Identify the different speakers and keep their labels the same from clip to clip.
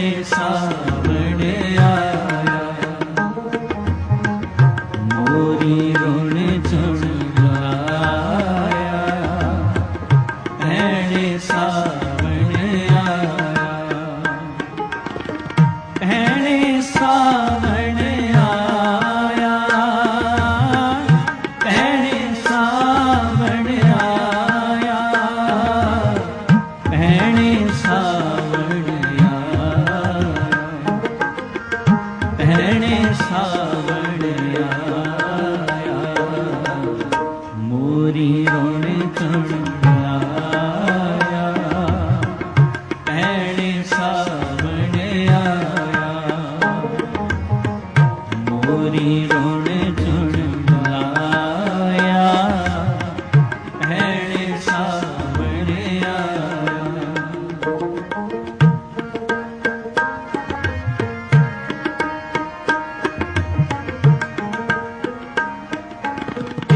Speaker 1: तेरे साथ गणेशा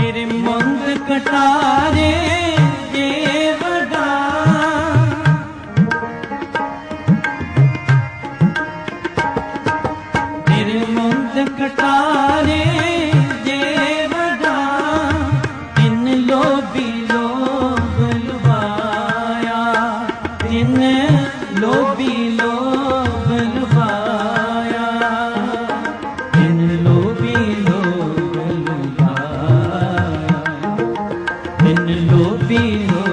Speaker 1: ਤੇਰੇ ਮੰਗ ਕਟਾਰੇ ডুবিনো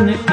Speaker 1: Nick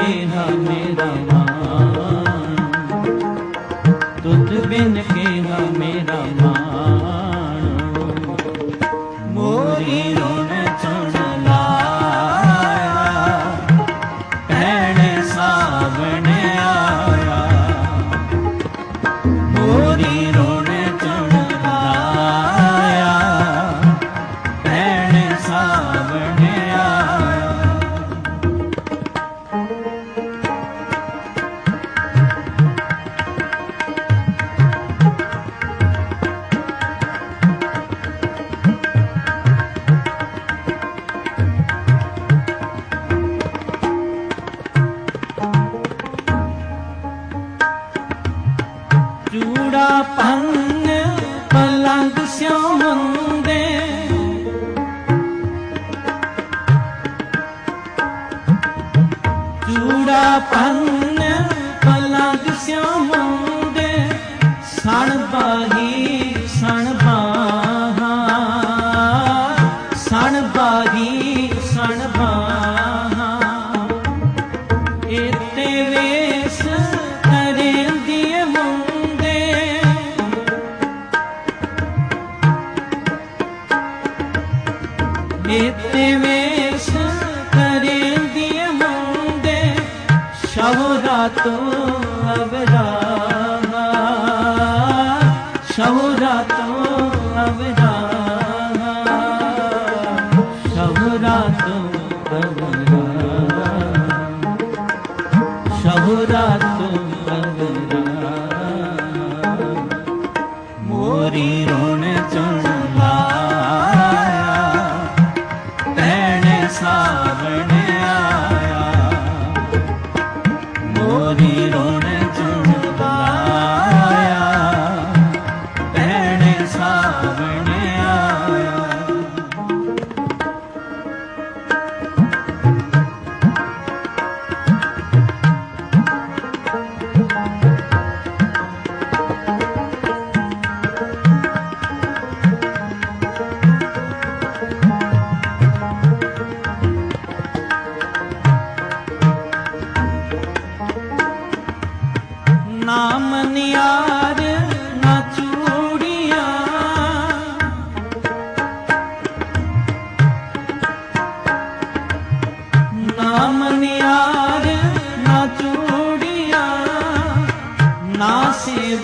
Speaker 1: சாணப்பாகி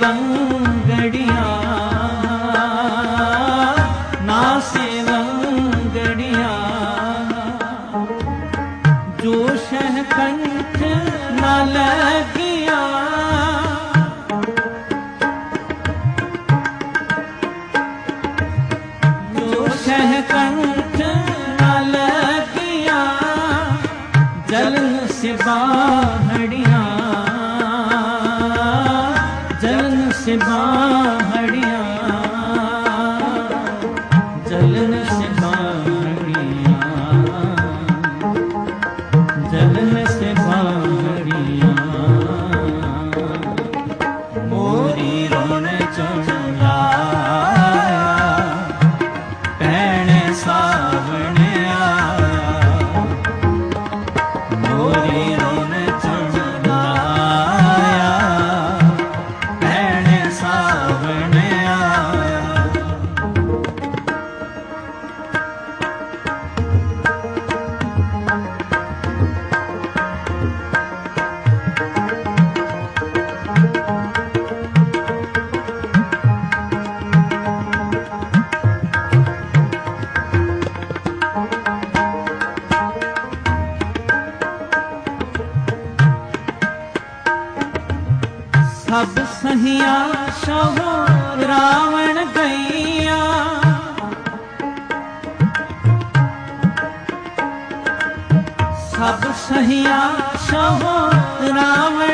Speaker 1: vắng सा ਸਹੀਆ ਸਹੋ ਰਾਵਣ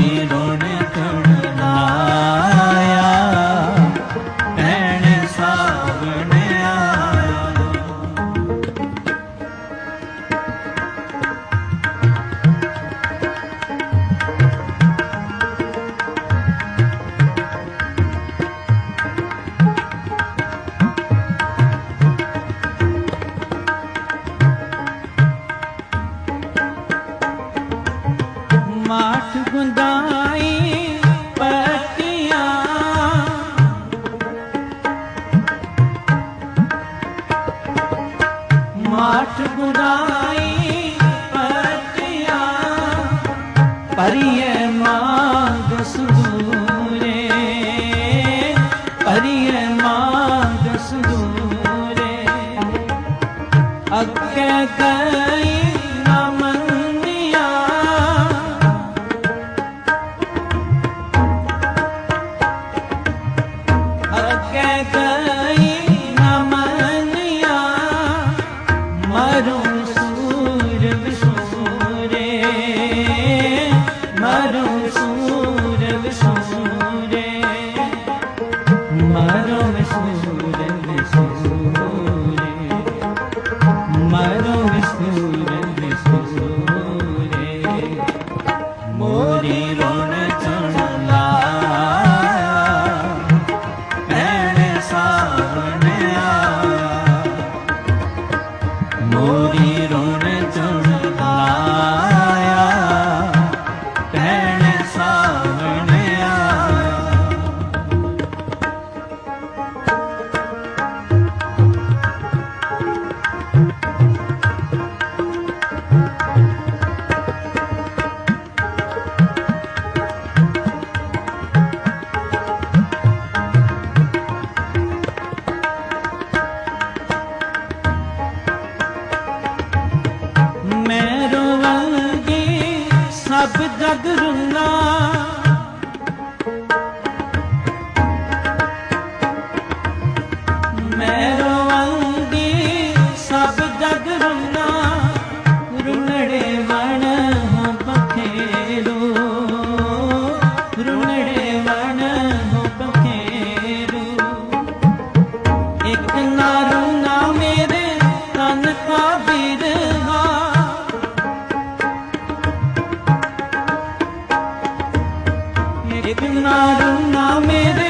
Speaker 1: ಕಿರಣೆ ಕಣ அறிய মরিরণে ਰੱਬ ਜਗ ਰੁੰਨਾ ఎదున్నాడు నా మీదే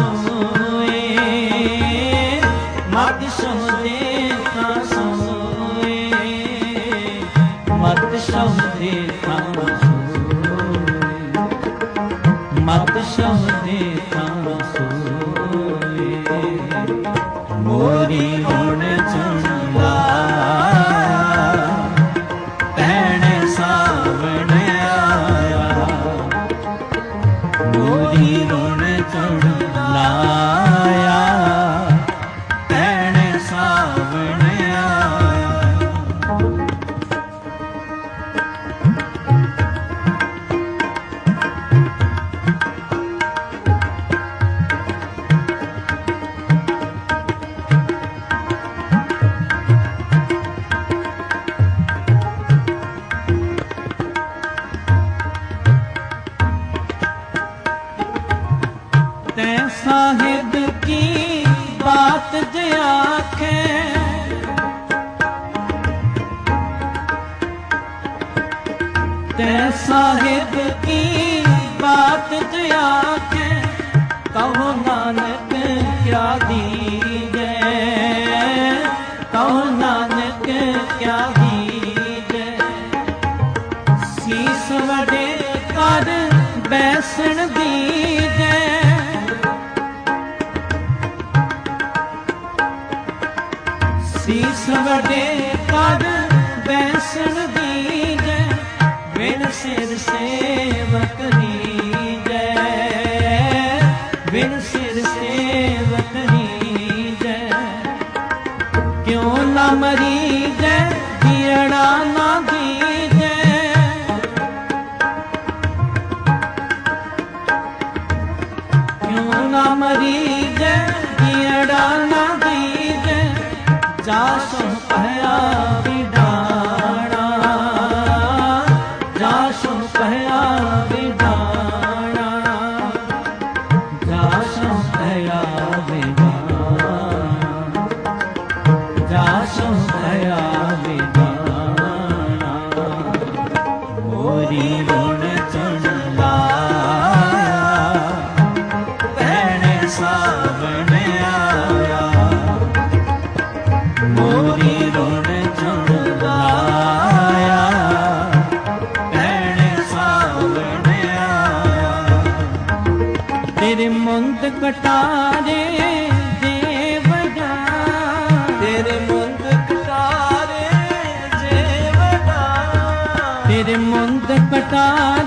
Speaker 1: ਆਖੇ। ਤੈ ਸਾਹਿਬ ਆਸ਼ੂ ਕਹਿਆ ਤੇਰੇ ਮੁੰਦ ਕਟਾਰੇ
Speaker 2: ਦੇ ਵਡਾ
Speaker 1: ਤੇਰੇ ਮੁੰਦ ਕਟਾਰੇ ਜੇ ਵਡਾ
Speaker 2: ਤੇਰੇ ਮੁੰਦ ਕਟਾਰੇ